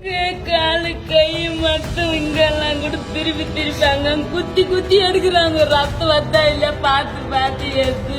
காலு கை மட்டும் இங்கெல்லாம் கூட திருப்பி திருப்பி அங்க குத்தி குத்தி எடுக்கிறாங்க. ரத்தம் வந்தா இல்ல பார்த்து பார்த்து எடுத்து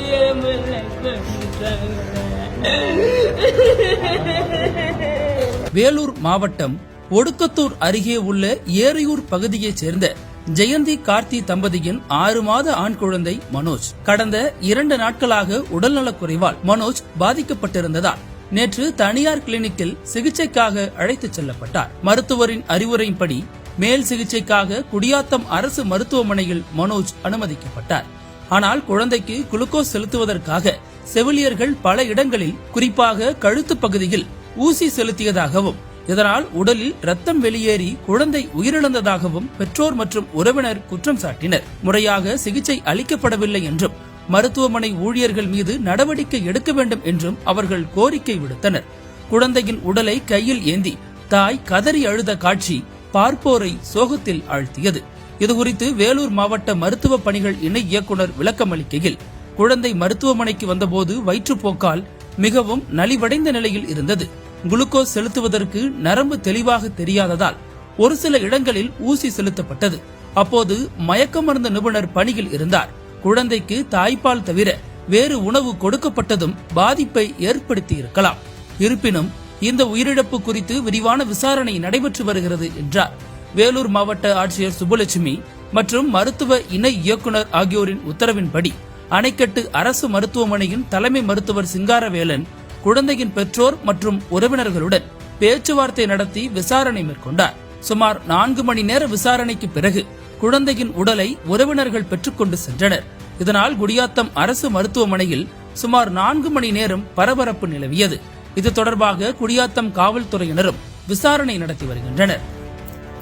வேலூர் மாவட்டம் ஒடுக்கத்தூர் அருகே உள்ள ஏரியூர் பகுதியைச் சேர்ந்த ஜெயந்தி கார்த்தி தம்பதியின் ஆறு மாத ஆண் குழந்தை மனோஜ். கடந்த இரண்டு நாட்களாக உடல்நலக் குறைவால் மனோஜ் பாதிக்கப்பட்டிருந்ததால் நேற்று தனியார் கிளினிக்கில் சிகிச்சைக்காக அழைத்துச் செல்லப்பட்டார். மருத்துவரின் அறிவுரையின்படி மேல் சிகிச்சைக்காக குடியாத்தம் அரசு மருத்துவமனையில் மனோஜ் அனுமதிக்கப்பட்டார். ஆனால் குழந்தைக்கு குளுக்கோஸ் செலுத்துவதற்காக செவிலியர்கள் பல இடங்களில் குறிப்பாக கழுத்து பகுதியில் ஊசி செலுத்தியதாகவும் இதனால் உடலில் ரத்தம் வெளியேறி குழந்தை உயிரிழந்ததாகவும் பெற்றோர் மற்றும் உறவினர் குற்றம் சாட்டினர். முறையாக சிகிச்சை அளிக்கப்படவில்லை என்றும் மருத்துவமனை ஊழியர்கள் மீது நடவடிக்கை எடுக்க வேண்டும் என்றும் அவர்கள் கோரிக்கை விடுத்தனர். குழந்தையின் உடலை கையில் ஏந்தி தாய் கதறி அழுத காட்சி பார்ப்போரை சோகத்தில் ஆழ்த்தியது. இதுகுறித்து வேலூர் மாவட்ட மருத்துவ பணிகள் இணை இயக்குனர் விளக்கமளிக்கையில் குழந்தை மருத்துவமனைக்கு வந்தபோது வயிற்றுப்போக்கால் மிகவும் நலிவடைந்த நிலையில் இருந்தது. குளுக்கோஸ் செலுத்துவதற்கு நரம்பு தெளிவாக தெரியாததால் ஒரு சில இடங்களில் ஊசி செலுத்தப்பட்டது. அப்போது மயக்க மருந்து நிபுணர் பணியில் இருந்தார். குழந்தைக்கு தாய்ப்பால் தவிர வேறு உணவு கொடுக்கப்பட்டதும் பாதிப்பை ஏற்படுத்தி இருக்கலாம் இருப்பினும் இந்த உயிரிழப்பு குறித்து விரிவான விசாரணை நடைபெற்று வருகிறது என்றார். வேலூர் மாவட்ட ஆட்சியர் சுப்புலட்சுமி மற்றும் மருத்துவ இணை இயக்குனர் ஆகியோரின் உத்தரவின்படி அணைக்கட்டு அரசு மருத்துவமனையின் தலைமை மருத்துவர் சிங்காரவேலன் குழந்தையின் பெற்றோர் மற்றும் உறவினர்களுடன் பேச்சுவார்த்தை நடத்தி விசாரணை மேற்கொண்டார். சுமார் நான்கு மணி நேர விசாரணைக்கு பிறகு குழந்தையின் உடலை உறவினர்கள் பெற்றுக்கொண்டு சென்றனர். இதனால் குடியாத்தம் அரசு மருத்துவமனையில் சுமார் நான்கு மணி நேரம் பரபரப்பு நிலவியது. இது தொடர்பாக குடியாத்தம் காவல்துறையினரும் விசாரணை நடத்தி வருகின்றனர்?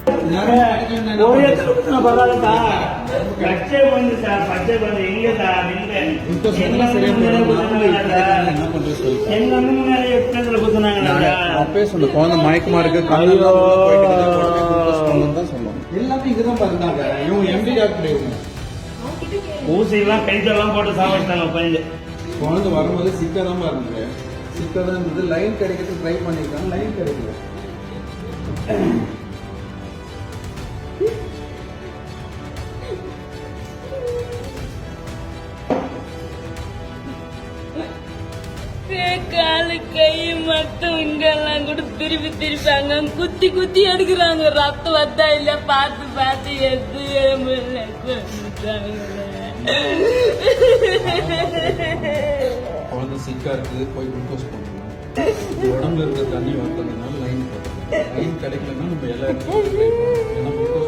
என்ன சொன்ன குழந்தை மயக்கமா இருக்கு ஐயோ. எல்லாமே இதுதான் பாருந்தாங்க இவங்க எம்டி டாக்டர் இவங்க ஊசியெல்லாம் கைத்தெல்லாம் போட்டு சாப்பிட்டாங்க பையன். குழந்தை வரும்போது சிக்கா தான் இருந்தது சிக்கா தான் இருந்தது. லைன் கிடைக்கிறதுக்கு ட்ரை பண்ணிருக்காங்க லைன் கிடைக்கல. காலு கை மட்டும் கூட திருப்பி திருப்பி அங்க குத்தி குத்தி எடுக்கிறாங்க. ரத்தம் வந்தா இல்ல பார்த்து பார்த்து எடுத்து குழந்தை சிக்கா இருக்குது. போய் குளுக்கோஸ் போட்டுருவோம் உடம்புல இருக்க தண்ணி வந்ததுனால லைன் போடணும் லைன் கிடைக்கலன்னா நம்ம எல்லா இடத்துலையும் try பண்ணணும்.